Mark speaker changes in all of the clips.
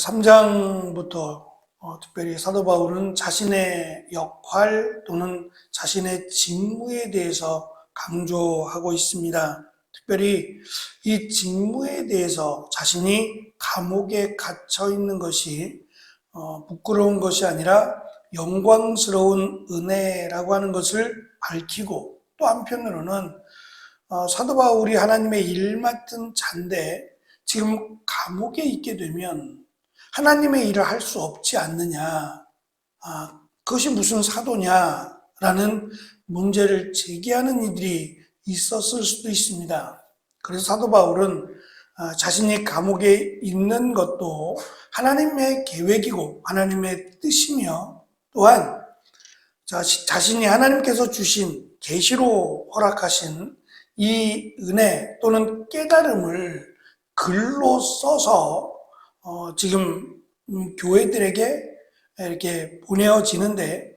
Speaker 1: 3장부터 어, 특별히 사도 바울은 자신의 역할 또는 자신의 직무에 대해서 강조하고 있습니다. 특별히 이 직무에 대해서 자신이 감옥에 갇혀 있는 것이 어, 부끄러운 것이 아니라 영광스러운 은혜라고 하는 것을 밝히고 또 한편으로는 어, 사도 바울이 하나님의 일 맡은 잔데 지금 감옥에 있게 되면 하나님의 일을 할 수 없지 않느냐, 아, 그것이 무슨 사도냐라는 문제를 제기하는 이들이 있었을 수도 있습니다. 그래서 사도 바울은 아, 자신이 감옥에 있는 것도 하나님의 계획이고 하나님의 뜻이며 또한 자신이 하나님께서 주신 계시로 허락하신 이 은혜 또는 깨달음을 글로 써서 어, 지금 음, 교회들에게 이렇게 보내어지는데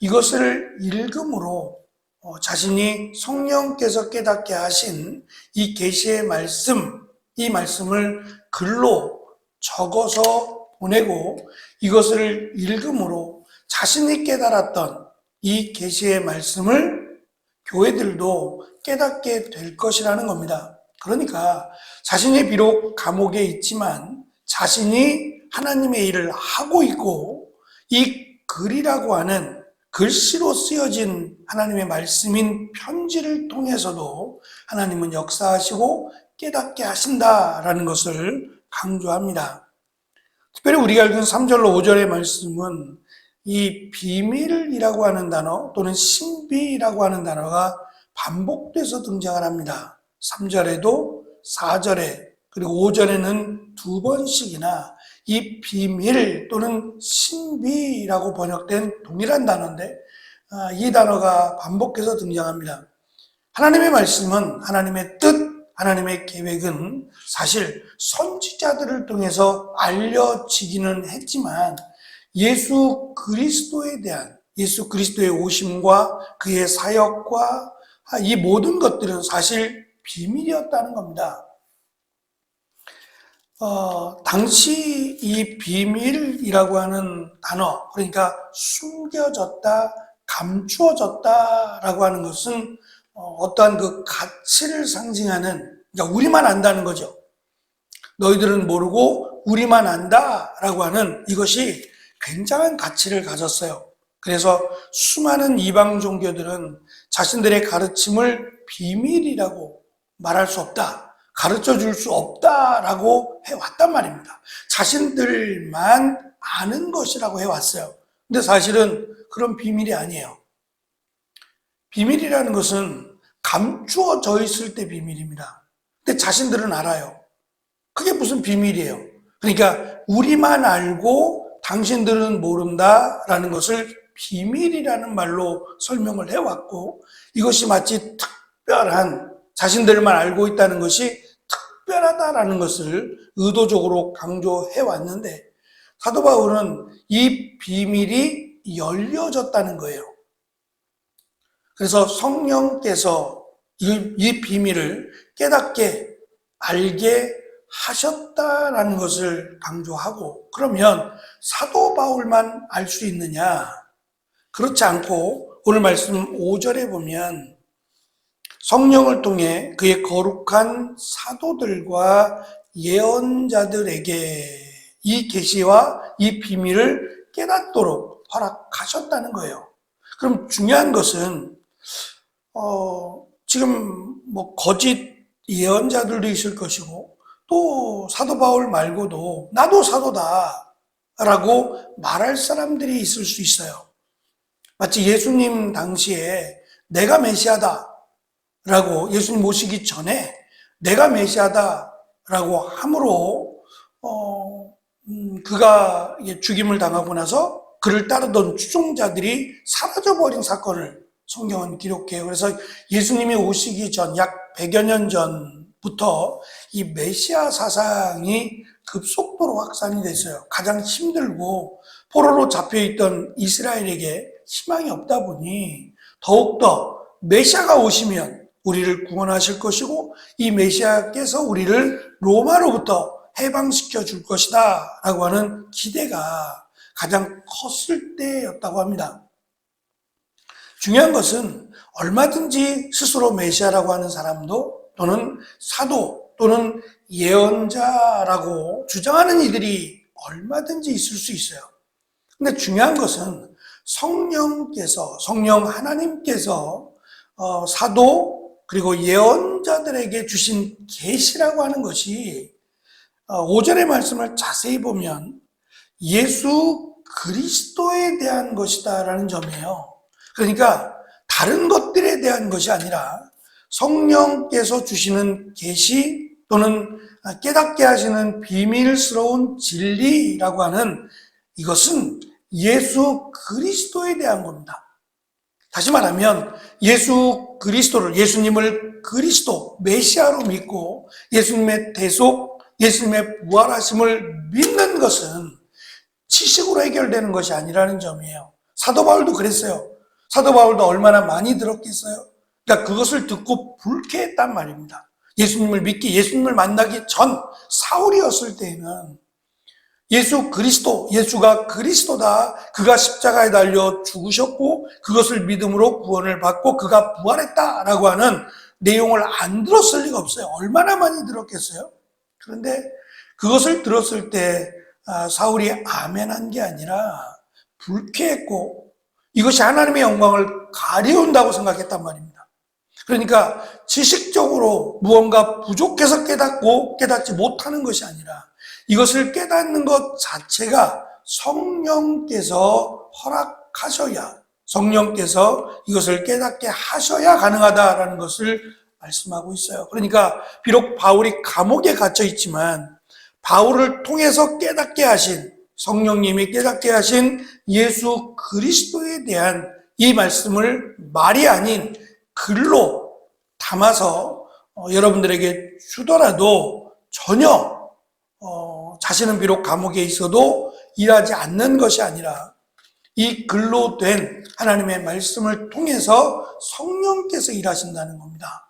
Speaker 1: 이것을 읽음으로 어, 자신이 성령께서 깨닫게 하신 이 계시의 말씀, 이 말씀을 글로 적어서 보내고 이것을 읽음으로 자신이 깨달았던 이 계시의 말씀을 교회들도 깨닫게 될 것이라는 겁니다. 그러니까 자신이 비록 감옥에 있지만 자신이 하나님의 일을 하고 있고 이 글이라고 하는 글씨로 쓰여진 하나님의 말씀인 편지를 통해서도 하나님은 역사하시고 깨닫게 하신다라는 것을 강조합니다. 특별히 우리가 읽은 3절로 5절의 말씀은 이 비밀이라고 하는 단어 또는 신비라고 하는 단어가 반복돼서 등장을 합니다. 3절에도 4절에 그리고 5절에는 두 번씩이나 이 비밀 또는 신비라고 번역된 동일한 단어인데 아, 이 단어가 반복해서 등장합니다. 하나님의 말씀은 하나님의 뜻, 하나님의 계획은 사실 선지자들을 통해서 알려지기는 했지만 예수 그리스도에 대한 예수 그리스도의 오심과 그의 사역과 이 모든 것들은 사실 비밀이었다는 겁니다. 어, 당시 이 비밀이라고 하는 단어, 그러니까 숨겨졌다, 감추어졌다라고 하는 것은 어, 떠한그 가치를 상징하는, 그러니까 우리만 안다는 거죠. 너희들은 모르고 우리만 안다라고 하는 이것이 굉장한 가치를 가졌어요. 그래서 수많은 이방 종교들은 자신들의 가르침을 비밀이라고 말할 수 없다. 가르쳐 줄 수 없다라고 해왔단 말입니다. 자신들만 아는 것이라고 해왔어요. 근데 사실은 그런 비밀이 아니에요. 비밀이라는 것은 감추어져 있을 때 비밀입니다. 근데 자신들은 알아요. 그게 무슨 비밀이에요? 그러니까 우리만 알고 당신들은 모른다라는 것을 비밀이라는 말로 설명을 해왔고 이것이 마치 특별한 자신들만 알고 있다는 것이 특별하다라는 것을 의도적으로 강조해 왔는데 사도 바울은 이 비밀이 열려졌다는 거예요. 그래서 성령께서 이, 이 비밀을 깨닫게 알게 하셨다라는 것을 강조하고 그러면 사도 바울만 알 수 있느냐? 그렇지 않고 오늘 말씀 5절에 보면 성령을 통해 그의 거룩한 사도들과 예언자들에게 이 계시와 이 비밀을 깨닫도록 허락하셨다는 거예요. 그럼 중요한 것은 어, 지금 뭐 거짓 예언자들도 있을 것이고 또 사도 바울 말고도 나도 사도다라고 말할 사람들이 있을 수 있어요. 마치 예수님 당시에 내가 메시아다 라고 예수님 모시기 전에 내가 메시아다 라고 함으로 어, 음, 그가 죽임을 당하고 나서 그를 따르던 추종자들이 사라져버린 사건을 성경은 기록해요. 그래서 예수님이 오시기 전, 약 100여 년 전부터 이 메시아 사상이 급속도로 확산이 됐어요. 가장 힘들고 포로로 잡혀있던 이스라엘에게 희망이 없다 보니 더욱더 메시아가 오시면 우리를 구원하실 것이고 이 메시아께서 우리를 로마로부터 해방시켜 줄 것이다 라고 하는 기대가 가장 컸을 때였다고 합니다. 중요한 것은 얼마든지 스스로 메시아라고 하는 사람도 또는 사도 또는 예언자라고 주장하는 이들이 얼마든지 있을 수 있어요. 근데 중요한 것은 성령께서, 성령 하나님께서 어, 사도 그리고 예언자들에게 주신 계시라고 하는 것이 어, 5절의 말씀을 자세히 보면 예수 그리스도에 대한 것이다라는 점이에요. 그러니까 다른 것들에 대한 것이 아니라 성령께서 주시는 계시 또는 깨닫게 하시는 비밀스러운 진리라고 하는 이것은 예수 그리스도에 대한 겁니다. 다시 말하면 예수 그리스도를 예수님을 그리스도 메시아로 믿고 예수님의 대속 예수님의 부활하심을 믿는 것은 지식으로 해결되는 것이 아니라는 점이에요. 사도 바울도 그랬어요. 사도 바울도 얼마나 많이 들었겠어요. 그러니까 그것을 듣고 불쾌했단 말입니다. 예수님을 믿기, 예수님을 만나기 전 사울이었을 때에는 예수 그리스도, 예수가 그리스도다. 그가 십자가에 달려 죽으셨고 그것을 믿음으로 구원을 받고 그가 부활했다라고 하는 내용을 안 들었을 리가 없어요. 얼마나 많이 들었겠어요? 그런데 그것을 들었을 때 아, 사울이 아멘한 게 아니라 불쾌했고 이것이 하나님의 영광을 가려운다고 생각했단 말입니다. 그러니까 지식적으로 무언가 부족해서 깨닫고 깨닫지 못하는 것이 아니라 이것을 깨닫는 것 자체가 성령께서 허락하셔야 성령께서 이것을 깨닫게 하셔야 가능하다라는 것을 말씀하고 있어요. 그러니까 비록 바울이 감옥에 갇혀 있지만 바울을 통해서 깨닫게 하신 성령님이 깨닫게 하신 예수 그리스도에 대한 이 말씀을 말이 아닌 글로 담아서 어, 여러분들에게 주더라도 전혀 어, 자신은 비록 감옥에 있어도 일하지 않는 것이 아니라 이 글로 된 하나님의 말씀을 통해서 성령께서 일하신다는 겁니다.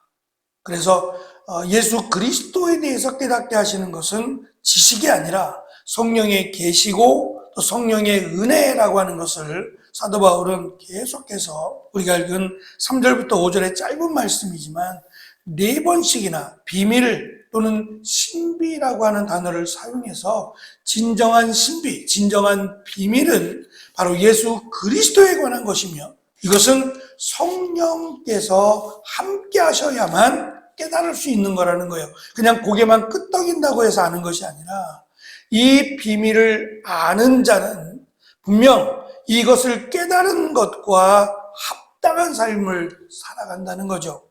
Speaker 1: 그래서 어, 예수 그리스도에 대해서 깨닫게 하시는 것은 지식이 아니라 성령의 계시고 또 성령의 은혜라고 하는 것을 사도 바울은 계속해서 우리가 읽은 3절부터 5절의 짧은 말씀이지만 네 번씩이나 비밀 또는 신비라고 하는 단어를 사용해서 진정한 신비, 진정한 비밀은 바로 예수 그리스도에 관한 것이며 이것은 성령께서 함께 하셔야만 깨달을 수 있는 거라는 거예요. 그냥 고개만 끄덕인다고 해서 아는 것이 아니라 이 비밀을 아는 자는 분명 이것을 깨달은 것과 합당한 삶을 살아간다는 거죠.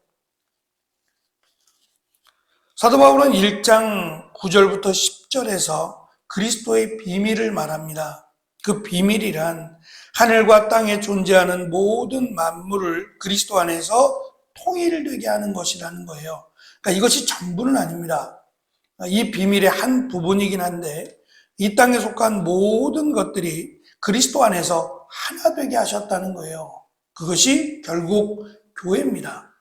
Speaker 1: 사도 바울은 1장 9절부터 10절에서 그리스도의 비밀을 말합니다. 그 비밀이란 하늘과 땅에 존재하는 모든 만물을 그리스도 안에서 통일되게 하는 것이라는 거예요. 그러니까 이것이 전부는 아닙니다. 이 비밀의 한 부분이긴 한데 이 땅에 속한 모든 것들이 그리스도 안에서 하나 되게 하셨다는 거예요. 그것이 결국 교회입니다.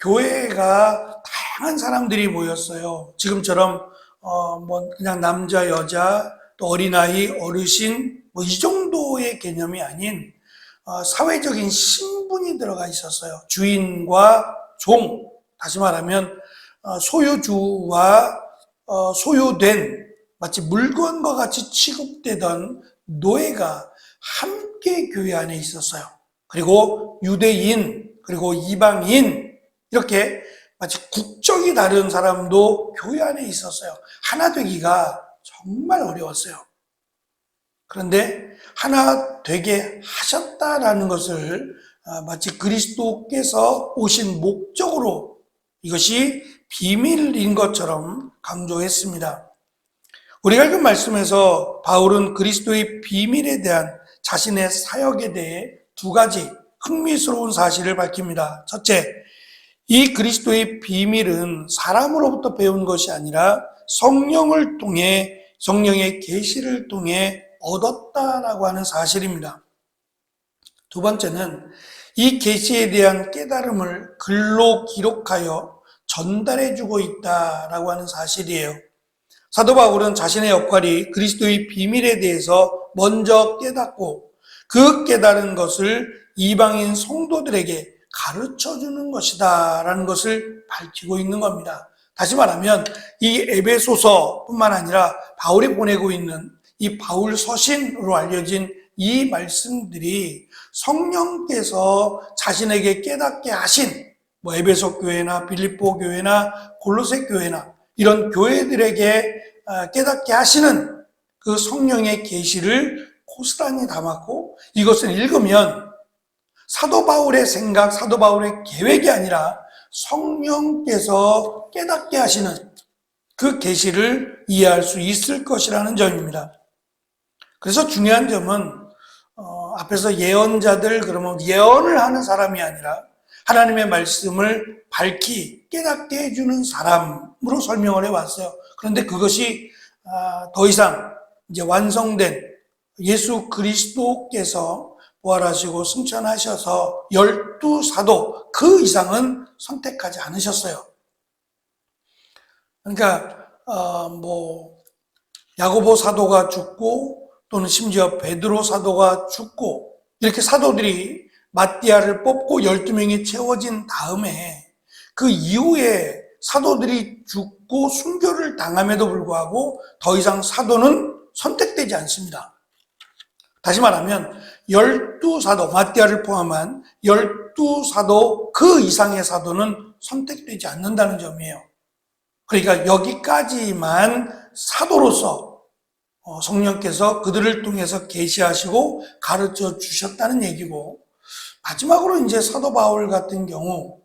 Speaker 1: 교회가 다양한 사람들이 모였어요. 지금처럼 어 뭐 그냥 남자, 여자, 또 어린아이, 어르신 뭐 이 정도의 개념이 아닌 어, 사회적인 신분이 들어가 있었어요. 주인과 종, 다시 말하면 어, 소유주와 어, 소유된 마치 물건과 같이 취급되던 노예가 함께 교회 안에 있었어요. 그리고 유대인, 그리고 이방인, 이렇게 마치 국적이 다른 사람도 교회 안에 있었어요. 하나 되기가 정말 어려웠어요. 그런데 하나 되게 하셨다라는 것을 아, 마치 그리스도께서 오신 목적으로 이것이 비밀인 것처럼 강조했습니다. 우리가 읽은 말씀에서 바울은 그리스도의 비밀에 대한 자신의 사역에 대해 두 가지 흥미스러운 사실을 밝힙니다. 첫째, 이 그리스도의 비밀은 사람으로부터 배운 것이 아니라 성령을 통해 성령의 계시를 통해 얻었다라고 하는 사실입니다. 두 번째는 이 계시에 대한 깨달음을 글로 기록하여 전달해 주고 있다라고 하는 사실이에요. 사도 바울은 자신의 역할이 그리스도의 비밀에 대해서 먼저 깨닫고 그 깨달은 것을 이방인 성도들에게 가르쳐 주는 것이다 라는 것을 밝히고 있는 겁니다. 다시 말하면 이 에베소서뿐만 아니라 바울이 보내고 있는 이 바울 서신으로 알려진 이 말씀들이 성령께서 자신에게 깨닫게 하신 뭐 에베소 교회나 빌립보 교회나 골로새 교회나 이런 교회들에게 아, 깨닫게 하시는 그 성령의 계시를 고스란히 담았고 이것을 읽으면 사도 바울의 생각, 사도 바울의 계획이 아니라 성령께서 깨닫게 하시는 그 계시를 이해할 수 있을 것이라는 점입니다. 그래서 중요한 점은 어, 앞에서 예언자들 그러면 예언을 하는 사람이 아니라 하나님의 말씀을 밝히 깨닫게 해주는 사람으로 설명을 해왔어요. 그런데 그것이 아, 더 이상 이제 완성된 예수 그리스도께서 부활하시고 승천하셔서 열두 사도 그 이상은 선택하지 않으셨어요. 그러니까 어, 뭐 야고보 사도가 죽고 또는 심지어 베드로 사도가 죽고 이렇게 사도들이 마띠아를 뽑고 12명이 채워진 다음에 그 이후에 사도들이 죽고 순교를 당함에도 불구하고 더 이상 사도는 선택되지 않습니다. 다시 말하면 열두 사도, 마띠아를 포함한 열두 사도 그 이상의 사도는 선택되지 않는다는 점이에요. 그러니까 여기까지만 사도로서 어, 성령께서 그들을 통해서 계시하시고 가르쳐 주셨다는 얘기고 마지막으로 이제 사도 바울 같은 경우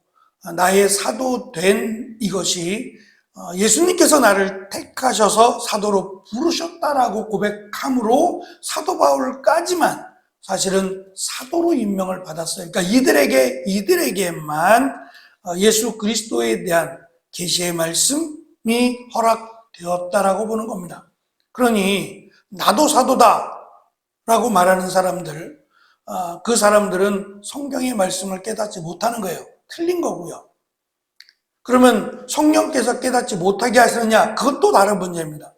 Speaker 1: 어, 나의 사도 된 이것이 어, 예수님께서 나를 택하셔서 사도로 부르셨다라고 고백함으로 사도 바울까지만 사실은 사도로 임명을 받았어요. 그러니까 이들에게 이들에게만 어, 예수 그리스도에 대한 계시의 말씀이 허락되었다라고 보는 겁니다. 그러니 나도 사도다라고 말하는 사람들 그 사람들은 성경의 말씀을 깨닫지 못하는 거예요. 틀린 거고요. 그러면 성령께서 깨닫지 못하게 하시느냐? 그것도 다른 문제입니다.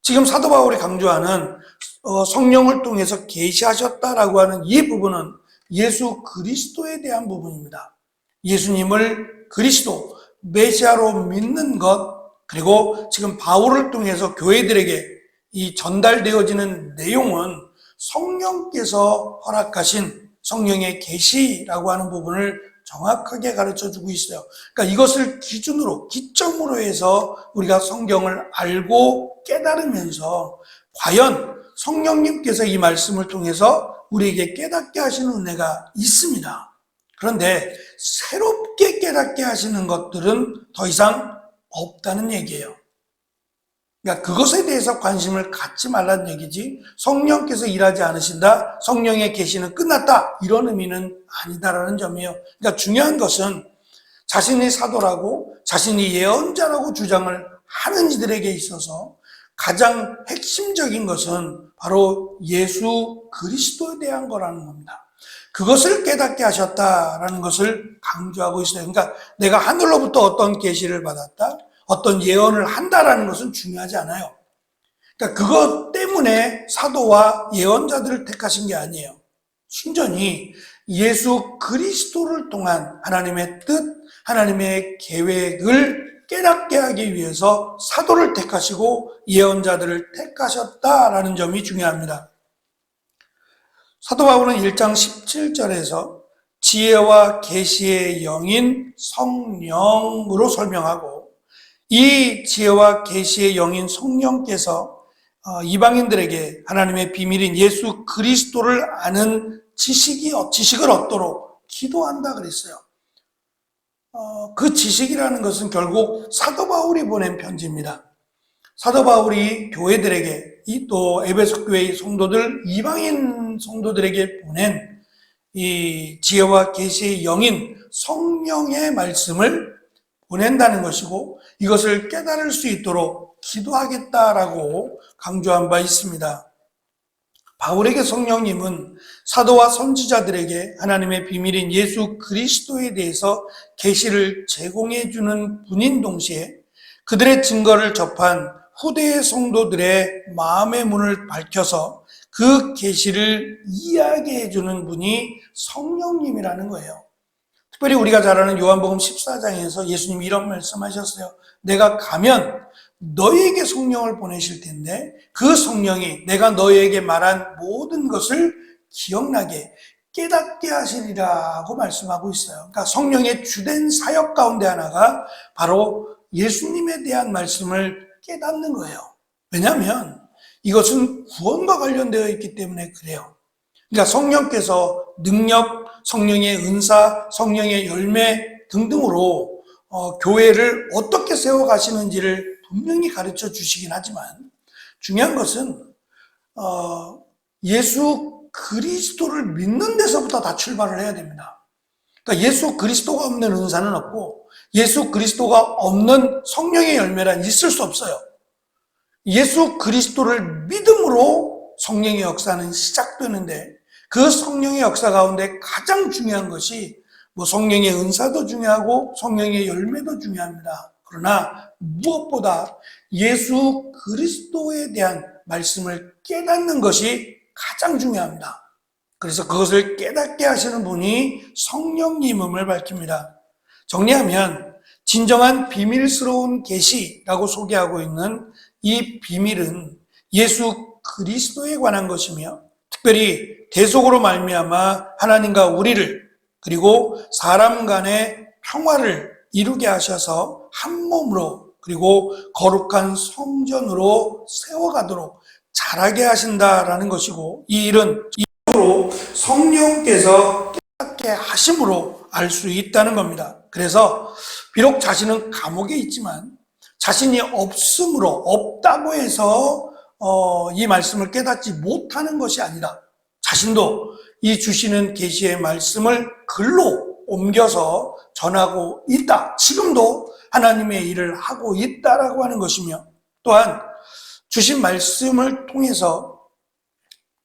Speaker 1: 지금 사도 바울이 강조하는 어, 성령을 통해서 계시하셨다라고 하는 이 부분은 예수 그리스도에 대한 부분입니다. 예수님을 그리스도 메시아로 믿는 것 그리고 지금 바울을 통해서 교회들에게 이 전달되어지는 내용은 성령께서 허락하신 성령의 계시라고 하는 부분을 정확하게 가르쳐 주고 있어요. 그러니까 이것을 기준으로, 기점으로 해서 우리가 성경을 알고 깨달으면서 과연 성령님께서 이 말씀을 통해서 우리에게 깨닫게 하시는 은혜가 있습니다. 그런데 새롭게 깨닫게 하시는 것들은 더 이상 없다는 얘기예요. 그러니까 그것에 대해서 관심을 갖지 말라는 얘기지 성령께서 일하지 않으신다 성령의 계시는 끝났다 이런 의미는 아니다라는 점이에요. 그러니까 중요한 것은 자신이 사도라고 자신이 예언자라고 주장을 하는 이들에게 있어서 가장 핵심적인 것은 바로 예수 그리스도에 대한 거라는 겁니다. 그것을 깨닫게 하셨다라는 것을 강조하고 있어요. 그러니까 내가 하늘로부터 어떤 계시를 받았다 어떤 예언을 한다라는 것은 중요하지 않아요. 그러니까 그것 때문에 사도와 예언자들을 택하신 게 아니에요. 순전히 예수 그리스도를 통한 하나님의 뜻, 하나님의 계획을 깨닫게 하기 위해서 사도를 택하시고 예언자들을 택하셨다라는 점이 중요합니다. 사도 바울은 1장 17절에서 지혜와 계시의 영인 성령으로 설명하고 이 지혜와 계시의 영인 성령께서 어, 이방인들에게 하나님의 비밀인 예수 그리스도를 아는 지식이 지식을 얻도록 기도한다 그랬어요. 어, 그 지식이라는 것은 결국 사도 바울이 보낸 편지입니다. 사도 바울이 교회들에게 또 에베소 교회의 성도들 이방인 성도들에게 보낸 이 지혜와 계시의 영인 성령의 말씀을 보낸다는 것이고 이것을 깨달을 수 있도록 기도하겠다라고 강조한 바 있습니다. 바울에게 성령님은 사도와 선지자들에게 하나님의 비밀인 예수 그리스도에 대해서 계시를 제공해 주는 분인 동시에 그들의 증거를 접한 후대의 성도들의 마음의 문을 밝혀서 그 계시를 이해하게 해주는 분이 성령님이라는 거예요. 특별히 우리가 잘 아는 요한복음 14장에서 예수님이 이런 말씀하셨어요. 내가 가면 너희에게 성령을 보내실 텐데 그 성령이 내가 너희에게 말한 모든 것을 기억나게 깨닫게 하시리라고 말씀하고 있어요. 그러니까 성령의 주된 사역 가운데 하나가 바로 예수님에 대한 말씀을 깨닫는 거예요. 왜냐하면 이것은 구원과 관련되어 있기 때문에 그래요. 그러니까 성령께서 능력, 성령의 은사, 성령의 열매 등등으로 어, 교회를 어떻게 세워가시는지를 분명히 가르쳐 주시긴 하지만 중요한 것은 어, 예수 그리스도를 믿는 데서부터 다 출발을 해야 됩니다. 그러니까 예수 그리스도가 없는 은사는 없고 예수 그리스도가 없는 성령의 열매란 있을 수 없어요. 예수 그리스도를 믿음으로 성령의 역사는 시작되는데 그 성령의 역사 가운데 가장 중요한 것이 뭐 성령의 은사도 중요하고 성령의 열매도 중요합니다. 그러나 무엇보다 예수 그리스도에 대한 말씀을 깨닫는 것이 가장 중요합니다. 그래서 그것을 깨닫게 하시는 분이 성령님임을 밝힙니다. 정리하면 진정한 비밀스러운 계시라고 소개하고 있는 이 비밀은 예수 그리스도에 관한 것이며 특별히 대속으로 말미암아 하나님과 우리를 그리고 사람 간의 평화를 이루게 하셔서 한 몸으로 그리고 거룩한 성전으로 세워가도록 잘하게 하신다라는 것이고 이 일은 이로 성령께서 깨닫게 하심으로 알 수 있다는 겁니다. 그래서 비록 자신은 감옥에 있지만 자신이 없음으로 없다고 해서 어, 이 말씀을 깨닫지 못하는 것이 아니라 자신도 이 주시는 계시의 말씀을 글로 옮겨서 전하고 있다. 지금도 하나님의 일을 하고 있다라고 하는 것이며 또한 주신 말씀을 통해서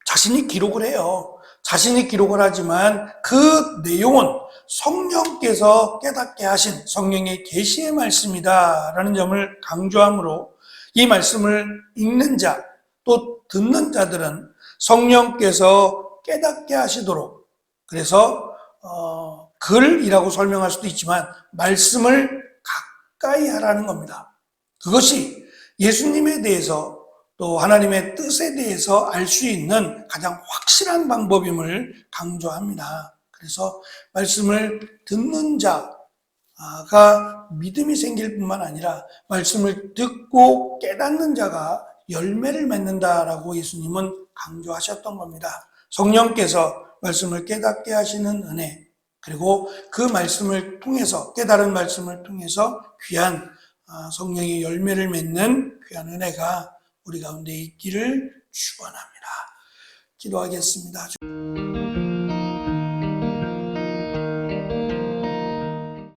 Speaker 1: 자신이 기록을 해요. 자신이 기록을 하지만 그 내용은 성령께서 깨닫게 하신 성령의 계시의 말씀이다라는 점을 강조하므로 이 말씀을 읽는 자, 또 듣는 자들은 성령께서 깨닫게 하시도록 그래서 어, 글이라고 설명할 수도 있지만 말씀을 가까이 하라는 겁니다. 그것이 예수님에 대해서 또 하나님의 뜻에 대해서 알 수 있는 가장 확실한 방법임을 강조합니다. 그래서 말씀을 듣는 자가 믿음이 생길 뿐만 아니라 말씀을 듣고 깨닫는 자가 열매를 맺는다라고 예수님은 강조하셨던 겁니다. 성령께서 말씀을 깨닫게 하시는 은혜, 그리고 그 말씀을 통해서, 깨달은 말씀을 통해서 귀한 아, 성령의 열매를 맺는 귀한 은혜가 우리 가운데 있기를 축원합니다. 기도하겠습니다.